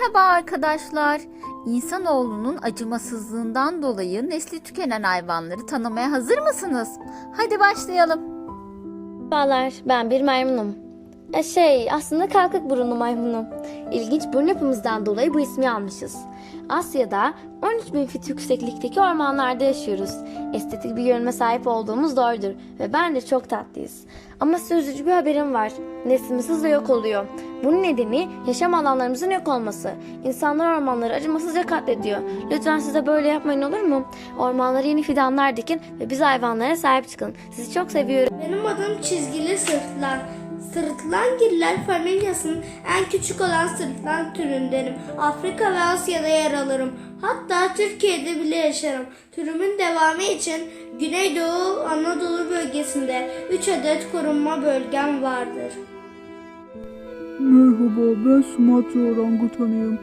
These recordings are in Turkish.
Merhaba arkadaşlar. İnsanoğlunun acımasızlığından dolayı nesli tükenen hayvanları tanımaya hazır mısınız? Hadi başlayalım. Merhabalar, ben bir maymunum. E şey, aslında kalkık burunlu maymunum. İlginç burun yapımızdan dolayı bu ismi almışız. Asya'da 13 bin fit yükseklikteki ormanlarda yaşıyoruz. Estetik bir görünme sahip olduğumuz doğrudur ve ben de çok tatlıyız. Ama size üzücü bir haberim var. Neslimiz hızla yok oluyor. Bunun nedeni yaşam alanlarımızın yok olması. İnsanlar ormanları acımasızca katlediyor. Lütfen size böyle yapmayın olur mu? Ormanlara yeni fidanlar dikin ve biz hayvanlara sahip çıkın. Sizi çok seviyorum. Benim adım çizgili sırtlan. Sırtlangiller familyasının en küçük olan sırtlan türündenim. Afrika ve Asya'da yer alırım. Hatta Türkiye'de bile yaşarım. Türümün devamı için Güneydoğu Anadolu bölgesinde 3 adet korunma bölgem vardır. Merhaba, ben Sumatra orangutanıyım.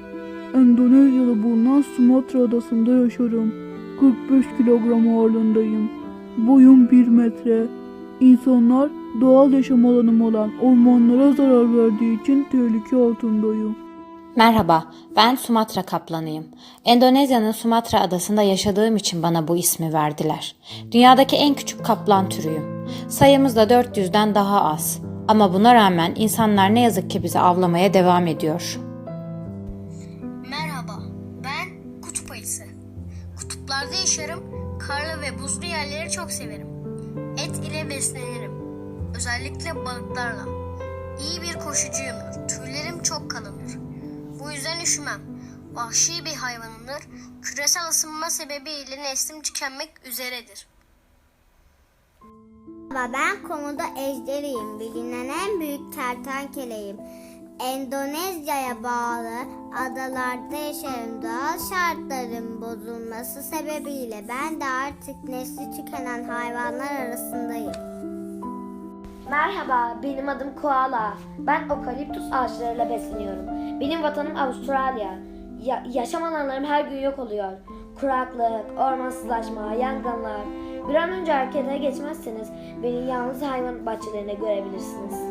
Endonezya'da bulunan Sumatra adasında yaşarım. 45 kilogram ağırlığındayım. Boyum 1 metre. İnsanlar doğal yaşam alanım olan ormanlara zarar verdiği için tehlike altındayım. Merhaba, ben Sumatra kaplanıyım. Endonezya'nın Sumatra adasında yaşadığım için bana bu ismi verdiler. Dünyadaki en küçük kaplan türüyüm. Sayımız da 400'den daha az. Ama buna rağmen insanlar ne yazık ki bizi avlamaya devam ediyor. Merhaba, ben kutup ayısı. Kutuplarda yaşarım, karlı ve buzlu yerleri çok severim. Et ile beslenirim. Özellikle balıklarla. İyi bir koşucuyumdur. Tüylerim çok kalındır. Bu yüzden üşümem. Vahşi bir hayvanımdır. Küresel ısınma sebebiyle neslim tükenmek üzeredir. Merhaba ben komodo ejderiyim. Bilinen en büyük kertenkeleyim. Endonezya'ya bağlı adalarda yaşarım. Doğal şartların bozulması sebebiyle ben de artık nesli tükenen hayvanlar arasındayım. Merhaba, benim adım Koala. Ben okaliptus ağaçlarıyla besleniyorum. Benim vatanım Avustralya. Ya- yaşam alanlarım her gün yok oluyor. Kuraklık, ormansızlaşma, yangınlar. Bir an önce harekete geçmezseniz beni yalnız hayvan bahçelerine görebilirsiniz.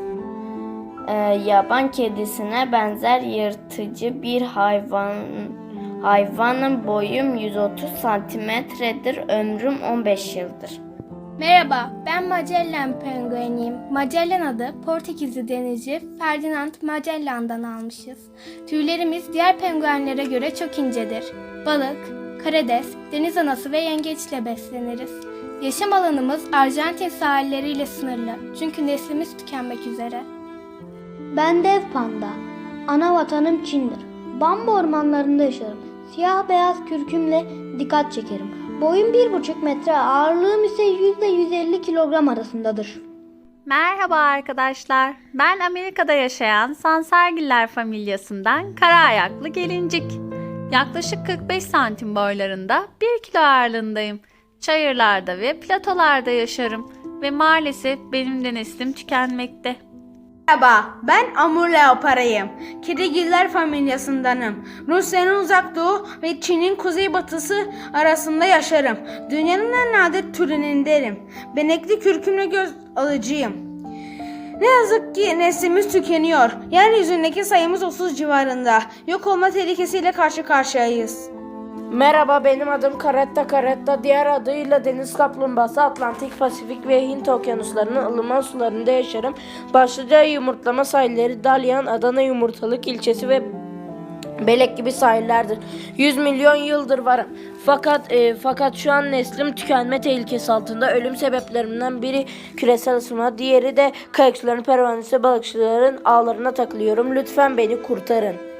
Ee, yaban kedisine benzer yırtıcı bir hayvan hayvanın boyum 130 santimetredir, ömrüm 15 yıldır. Merhaba, ben Magellan pengueniyim. Magellan adı Portekizli denizci Ferdinand Magellan'dan almışız. Tüylerimiz diğer penguenlere göre çok incedir. Balık, karides, deniz anası ve yengeçle besleniriz. Yaşam alanımız Arjantin sahilleriyle sınırlı. Çünkü neslimiz tükenmek üzere. Ben dev panda. Ana vatanım Çin'dir. Bambu ormanlarında yaşarım. Siyah beyaz kürkümle dikkat çekerim. Boyum 1,5 metre, ağırlığım ise 100 ile 150 kilogram arasındadır. Merhaba arkadaşlar. Ben Amerika'da yaşayan Sansargiller familyasından kara ayaklı gelincik. Yaklaşık 45 santim boylarında 1 kilo ağırlığındayım. Çayırlarda ve platolarda yaşarım ve maalesef benim de neslim tükenmekte. Merhaba, ben Amur Leopara'yım. Kedigiller familyasındanım. Rusya'nın uzak doğu ve Çin'in kuzeybatısı arasında yaşarım. Dünyanın en nadir türünündenim. Benekli kürkümle göz alıcıyım. Ne yazık ki neslimiz tükeniyor. Yeryüzündeki sayımız 30 civarında. Yok olma tehlikesiyle karşı karşıyayız. Merhaba benim adım Caretta Caretta. Diğer adıyla deniz kaplumbağası Atlantik, Pasifik ve Hint okyanuslarının ılıman sularında yaşarım. Başlıca yumurtlama sahilleri Dalyan, Adana Yumurtalık ilçesi ve Belek gibi sahillerdir. 100 milyon yıldır varım. Fakat e, fakat şu an neslim tükenme tehlikesi altında. Ölüm sebeplerimden biri küresel ısınma, diğeri de kayıkçıların, pervanesi, balıkçıların ağlarına takılıyorum. Lütfen beni kurtarın.